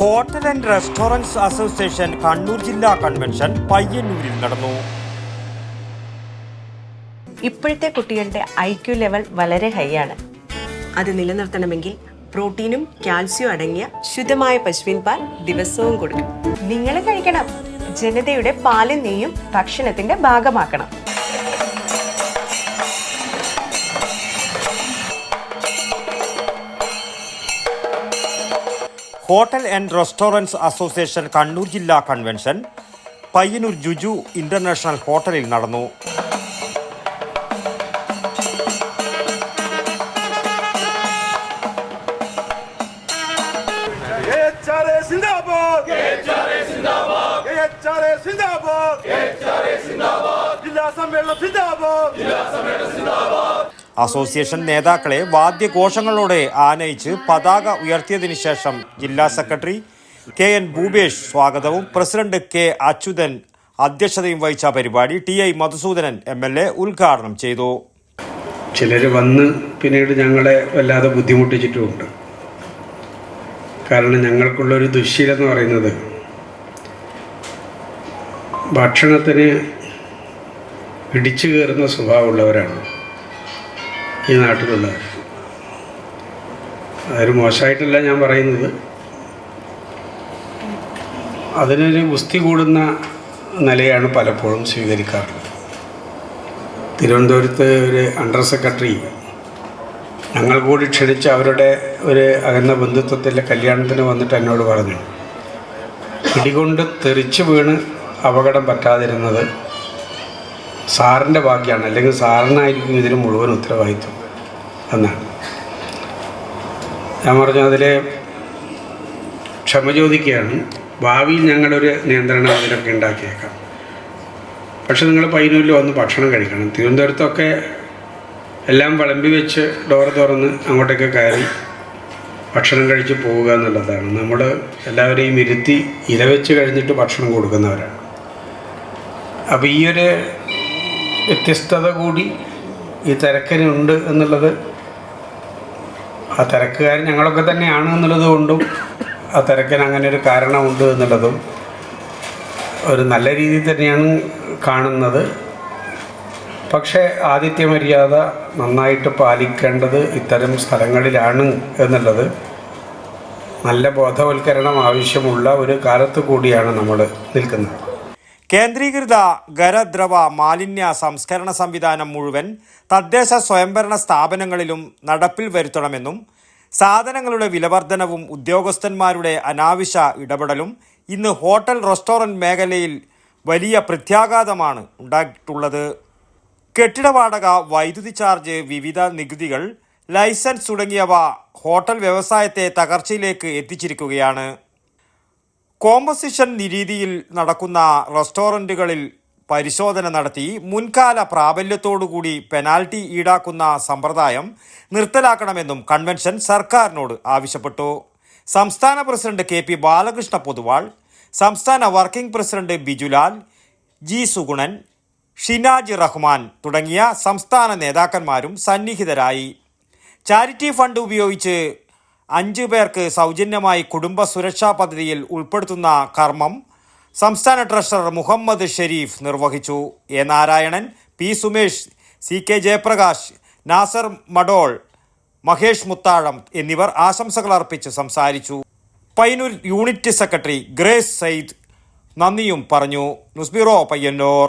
Hotel and restaurants association Kannur ജില്ലാ convention പയ്യന്നൂരിൽ നടന്നു. ഇപ്പോഴത്തെ കുട്ടികളുടെ ഐ ക്യു ലെവൽ വളരെ ഹൈ ആണ്. അത് നിലനിർത്തണമെങ്കിൽ പ്രോട്ടീനും കാൽസ്യവും അടങ്ങിയ ശുദ്ധമായ പശുവിൻ പാൽ ദിവസവും കൊടുക്കും നിങ്ങൾ കഴിക്കണം. ജനതയുടെ പാലും നെയ്യും ഭക്ഷണത്തിന്റെ ഭാഗമാക്കണം. Hotel and restaurants association Kannur ജില്ലാ കൺവെൻഷൻ പയ്യന്നൂർ ജുജു ഇന്റർനാഷണൽ ഹോട്ടലിൽ നടന്നു. ജില്ലാ സമ്മേളനം സിന്ദാബാദ്. ജില്ലാ സമ്മേളനം സിന്ദാബാദ്. അസോസിയേഷൻ നേതാക്കളെ വാദ്യഘോഷങ്ങളോടെ ആനയിച്ച് പതാക ഉയർത്തിയതിനു ശേഷം ജില്ലാ സെക്രട്ടറി കെ എൻ ഭൂപേഷ് സ്വാഗതവും പ്രസിഡന്റ് കെ അച്യുതൻ അധ്യക്ഷതയും വഹിച്ച പരിപാടി T I Madhusoodanan M L A ഉദ്ഘാടനം ചെയ്തു. ചിലർ വന്ന് പിന്നീട് ഞങ്ങളെ വല്ലാതെ ബുദ്ധിമുട്ടിച്ചിട്ടുമുണ്ട്. കാരണം ഞങ്ങൾക്കുള്ളൊരു ദുശ്ശീലം എന്ന് പറയുന്നത് ഭക്ഷണത്തിന് ഇടിച്ചു കയറുന്ന സ്വഭാവമുള്ളവരാണ്. ഈ നാട്ടിലുള്ളവർ അതൊരു മോശമായിട്ടല്ല ഞാൻ പറയുന്നത്. അതിനൊരു ഗുസ്തി കൂടുന്ന നിലയാണ് പലപ്പോഴും സ്വീകരിക്കാറുള്ളത്. തിരുവനന്തപുരത്ത് ഒരു അണ്ടർ സെക്രട്ടറി ഞങ്ങൾ കൂടി ക്ഷണിച്ച് അവരുടെ ഒരു അകന്ന ബന്ധുത്വത്തിലെ കല്യാണത്തിന് വന്നിട്ട് എന്നോട് പറഞ്ഞു ഇടികൊണ്ട് തെറിച്ച് വീണ് അപകടം പറ്റാതിരുന്നത് സാറിന്റെ ഭാഗ്യമാണ്. അല്ലെങ്കിൽ സാറിനായിരിക്കും ഇതിന് മുഴുവൻ ഉത്തരവാദിത്വം. എന്നാണ് ഞാൻ പറഞ്ഞു അതിൽ ക്ഷമ ചോദിക്കുകയാണ്. ഭാവിയിൽ ഞങ്ങളൊരു നിയന്ത്രണം അതിലൊക്കെ ഉണ്ടാക്കിയേക്കാം. പക്ഷെ നിങ്ങൾ പയ്യന്നൂരിൽ വന്ന് ഭക്ഷണം കഴിക്കണം. തിരുവനന്തപുരത്തൊക്കെ എല്ലാം വിളമ്പി വെച്ച് ഡോർ തുറന്ന് അങ്ങോട്ടേക്ക് കയറി ഭക്ഷണം കഴിച്ച് പോവുക എന്നുള്ളതാണ്. നമ്മൾ എല്ലാവരെയും ഇരുത്തി ഇല വെച്ച് കഴിഞ്ഞിട്ട് ഭക്ഷണം കൊടുക്കുന്നവരാണ്. അപ്പോൾ ഈ ഒരു വ്യത്യസ്തത കൂടി ഈ തിരക്കിനുണ്ട് എന്നുള്ളത് ആ തിരക്കുകാർ ഞങ്ങളൊക്കെ തന്നെയാണ് എന്നുള്ളത് കൊണ്ടും ആ തിരക്കിന് അങ്ങനെ ഒരു കാരണമുണ്ട് എന്നുള്ളതും ഒരു നല്ല രീതിയിൽ തന്നെയാണ് കാണുന്നത്. പക്ഷേ ആതിഥ്യ മര്യാദ നന്നായിട്ട് പാലിക്കേണ്ടത് ഇത്തരം സ്ഥലങ്ങളിലാണ് എന്നുള്ളത് നല്ല ബോധവൽക്കരണം ആവശ്യമുള്ള ഒരു കാലത്ത് കൂടിയാണ് നമ്മൾ നിൽക്കുന്നത്. കേന്ദ്രീകൃത ഖരദ്രവ മാലിന്യ സംസ്കരണ സംവിധാനം മുഴുവൻ തദ്ദേശ സ്വയംഭരണ സ്ഥാപനങ്ങളിലും നടപ്പിൽ വരുത്തണമെന്നും സാധനങ്ങളുടെ വിലവർദ്ധനവും ഉദ്യോഗസ്ഥന്മാരുടെ അനാവശ്യ ഇടപെടലും ഇന്ന് ഹോട്ടൽ റെസ്റ്റോറന്റ് മേഖലയിൽ വലിയ പ്രത്യാഘാതമാണ് ഉണ്ടായിട്ടുള്ളത്. കെട്ടിട വാടക വൈദ്യുതി ചാർജ് വിവിധ നികുതികൾ ലൈസൻസ് തുടങ്ങിയവ ഹോട്ടൽ വ്യവസായത്തെ തകർച്ചയിലേക്ക് എത്തിച്ചിരിക്കുകയാണ്. കോമ്പസിഷൻ നിരീതിയിൽ നടക്കുന്ന റെസ്റ്റോറന്റുകളിൽ പരിശോധന നടത്തി മുൻകാല പ്രാബല്യത്തോടുകൂടി പെനാൽറ്റി ഈടാക്കുന്ന സമ്പ്രദായം നിർത്തലാക്കണമെന്നും കൺവെൻഷൻ സർക്കാരിനോട് ആവശ്യപ്പെട്ടു. സംസ്ഥാന president K P Balakrishna Poduval സംസ്ഥാന working president Bijulal G Sugunan Shinaj Rahman തുടങ്ങിയ സംസ്ഥാന നേതാക്കന്മാരും സന്നിഹിതരായി. ചാരിറ്റി ഫണ്ട് ഉപയോഗിച്ച് അഞ്ച് പേർക്ക് സൗജന്യമായി കുടുംബ സുരക്ഷാ പദ്ധതിയിൽ ഉൾപ്പെടുത്തുന്ന കർമ്മം സംസ്ഥാന ട്രഷറർ മുഹമ്മദ് ഷെരീഫ് നിർവഹിച്ചു. A Narayanan P Sumesh C K Jayaprakash Nasser Madol Mahesh Muthazham എന്നിവർ ആശംസകൾ അർപ്പിച്ച് സംസാരിച്ചു. Painur unit secretary Grace Sayyid നന്ദിയും പറഞ്ഞു. News bureau Payyannur.